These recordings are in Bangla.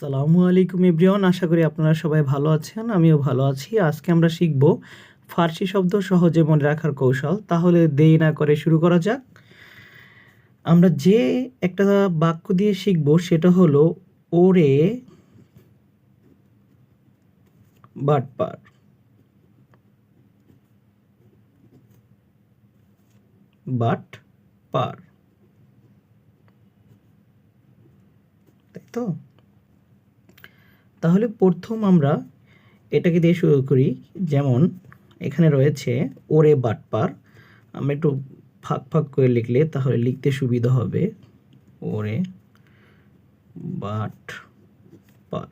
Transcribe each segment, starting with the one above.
সালামু আলাইকুম এভরিওয়ান, আশা করি আপনারা সবাই ভালো আছেন, আমিও ভালো আছি। আজকে আমরা শিখব ফার্সি শব্দ সহজে মনে রাখার কৌশল, তাহলে দেরি না করে শুরু করা যাক। আমরা যে একটা বাক্য দিয়ে শিখব, সেটা হলো, ওরে বাটপার। বাট পার তাই তো? তাহলে প্রথম আমরা এটাকে দিয়ে শুরু করি। যেমন এখানে রয়েছে, ওরে বাটপার। আমরা একটু ফাঁক ফাঁক করে লিখলে তাহলে লিখতে সুবিধা হবে, ওরে বাট পার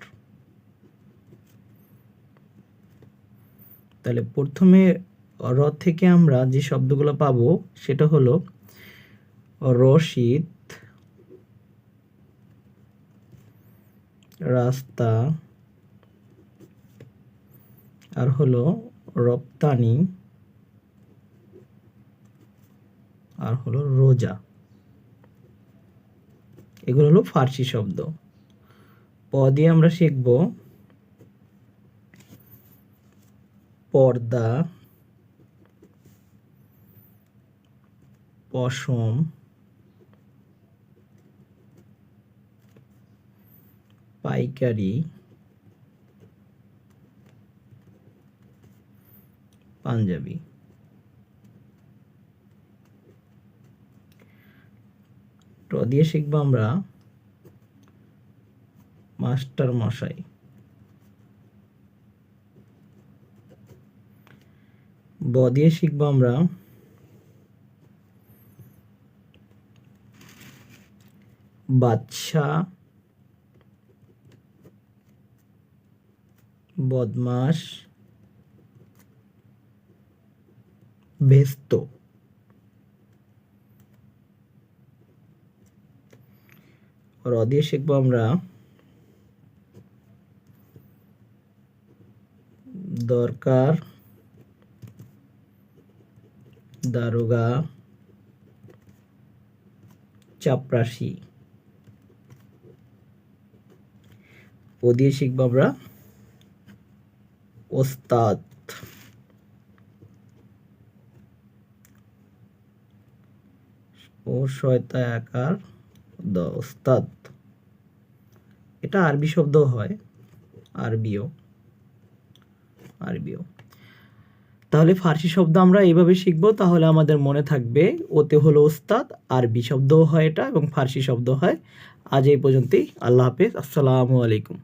তাহলে প্রথমে র থেকে আমরা যে শব্দগুলো পাবো, সেটা হলো রশিদ রাস্তা আর হলো রপ্তানি আর হলো রোজা। এগুলো হলো ফার্সি শব্দ। প দিয়ে আমরা শিখব পর্দা, পশম পাইকারি পাঞ্জাবি। ট দিয়ে শিখব আমরা মাস্টার মশাই। ব দিয়ে শিখব আমরা বাদশা বদমাস ব্যস্ত। র দিয়ে শিখব আমরা দরকার দারোগা চাপরাশি। ও দিয়ে শিখব আমরা ওস্তাদ। ও শয়তা আকার দ, ওস্তাদ। এটা আরবি শব্দ হয়, আরবিও আরবিও। তাহলে ফার্সি শব্দ আমরা এইভাবে শিখব, তাহলে আমাদের মনে থাকবে ওতে হলো ওস্তাদ, আরবি শব্দও হয় এটা এবং ফার্সি শব্দ হয়। আজ এই পর্যন্তই, আল্লাহ হাফেজ, আসসালামু আলাইকুম।